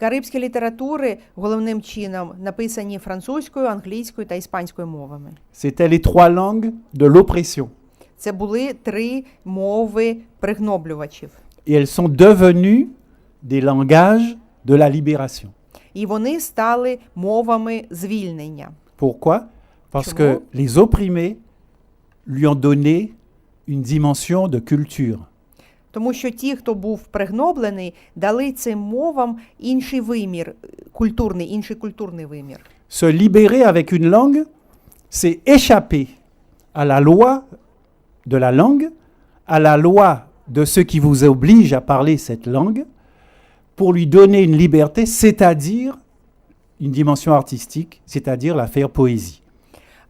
Карибські літератури головним чином написані французькою, англійською та іспанською мовами. C'était les trois langues de l'oppression. Це були три мови пригноблювачів. Et elles sont devenues des langages de la libération. І вони стали мовами звільнення. Pourquoi Parce Comment que les opprimés lui ont donné une dimension de culture. Тому що ті, хто був пригноблений, дали цим мовам інший вимір, культурний, інший культурний вимір. Se libérer avec une langue, c'est échapper à la loi de la langue, à la loi de ce qui vous oblige à parler cette langue, pour lui donner une liberté, c'est-à-dire une dimension artistique, c'est-à-dire la faire poésie.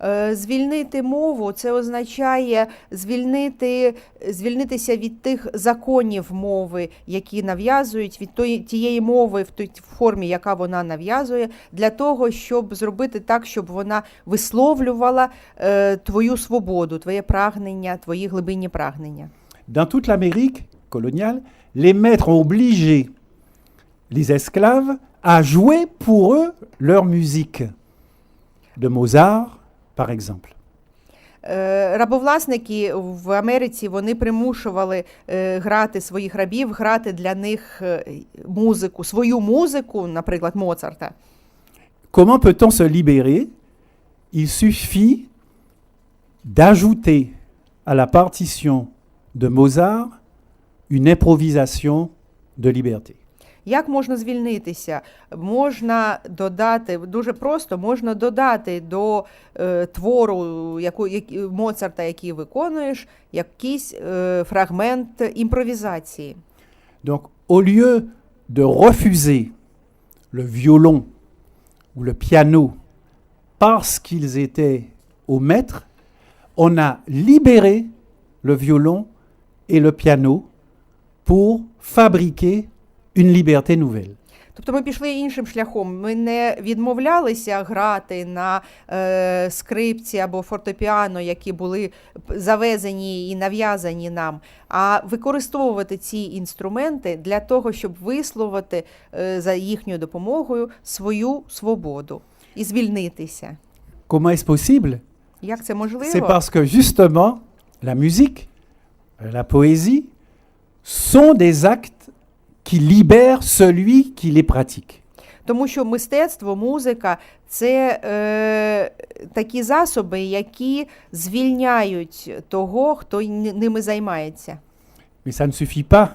Е, Звільнити мову це означає звільнити, звільнитися від тих законів мови, які нав'язують, від тої, тієї мови в той формі, яка вона нав'язує, для того, щоб зробити так, щоб вона висловлювала е, твою свободу, твоє прагнення, твої глибинні прагнення. Dans toute l'Amérique coloniale, les maîtres ont obligé les esclaves à jouer pour eux leur musique. De Mozart, par exemple. Е, Рабовласники в Америці вони примушували е, грати своїх рабів, грати для них е, музику, свою музику, наприклад, Моцарта. Comment peut-on se libérer Il suffit d'ajouter à la partition de Mozart une improvisation de liberté. Як можна звільнитися? Можна додати дуже просто, можна додати до е, твору яку, які, Моцарта, який виконуєш, якийсь е, фрагмент імпровізації. Donc, au lieu de refuser le violon ou le piano parce qu'ils étaient au maître, on a libéré le violon et le piano pour fabriquer une liberté nouvelle. Тобто ми пішли іншим шляхом. Ми не відмовлялися грати на е, скрипці або фортепіано, які були завезені і нав'язані нам, а використовувати ці інструменти для того, щоб висловити е, за їхньою допомогою свою свободу і звільнитися. Comment est-ce possible Як це можливо? C'est parce que justement, la musique, la poésie, sont des actes qui libèrent celui qui les pratique. Тому що мистецтво, музика це е, такі засоби, які звільняють того, хто ними займається. Mais ça ne suffit pas